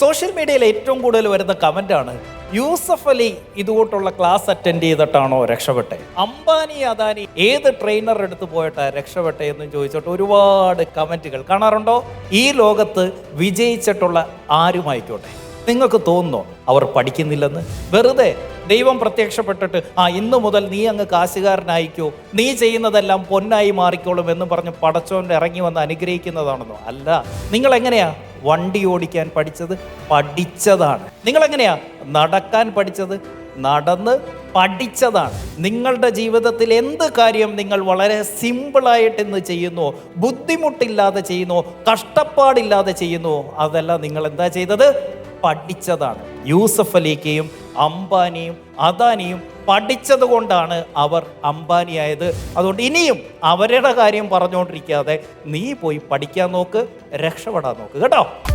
Social മീഡിയയിൽ ഏറ്റവും കൂടുതൽ വരുന്ന കമന്റാണ് യൂസഫ് അലി ഇതുകൊണ്ടുള്ള ക്ലാസ് അറ്റൻഡ് ചെയ്തിട്ടാണോ രക്ഷപ്പെട്ടെ? അംബാനി അദാനി ഏത് ട്രെയിനർ എടുത്ത് പോയിട്ടാ രക്ഷപ്പെട്ടെ എന്ന് ചോദിച്ചിട്ട് ഒരുപാട് കമന്റുകൾ കാണാറുണ്ടോ? ഈ ലോകത്ത് വിജയിച്ചിട്ടുള്ള ആരുമായിക്കോട്ടെ? നിങ്ങൾക്ക് തോന്നുന്നോ അവർ പഠിക്കുന്നില്ലെന്ന്? വെറുതെ ദൈവം പ്രത്യക്ഷപ്പെട്ടിട്ട് ആ ഇന്നു മുതൽ നീ അങ്ങ് കാശുകാരനായിക്കോ നീ ചെയ്യുന്നതെല്ലാം പൊന്നായി മാറിക്കോളും എന്ന് പറഞ്ഞ് പടച്ചോന്റെ ഇറങ്ങി വന്ന് അനുഗ്രഹിക്കുന്നതാണെന്നോ? അല്ല. നിങ്ങൾ എങ്ങനെയാ വണ്ടി ഓടിക്കാൻ പഠിച്ചത് പഠിച്ചതാണ്. നിങ്ങൾ എങ്ങനെയാ നടക്കാൻ പഠിച്ചത്? നടന്ന് പഠിച്ചതാണ്. നിങ്ങളുടെ ജീവിതത്തിൽ എന്ത് കാര്യം നിങ്ങൾ വളരെ സിമ്പിളായിട്ട് ഇന്ന് ചെയ്യുന്നു? ബുദ്ധിമുട്ടില്ലാതെ ചെയ്യുന്നു? കഷ്ടപ്പാടില്ലാതെ ചെയ്യുന്നു? അതെല്ലാം നിങ്ങൾ എന്താ ചെയ്തത്? പഠിച്ചതാണ്. യൂസഫ് അലിക്കയും അംബാനിയും അദാനിയും പഠിച്ചത് കൊണ്ടാണ് അവർ അംബാനിയായത്. അതുകൊണ്ട് ഇനിയും അവരുടെ കാര്യം പറഞ്ഞുകൊണ്ടിരിക്കാതെ നീ പോയി പഠിക്കാൻ നോക്ക് രക്ഷപ്പെടാൻ നോക്ക്. കേട്ടോ?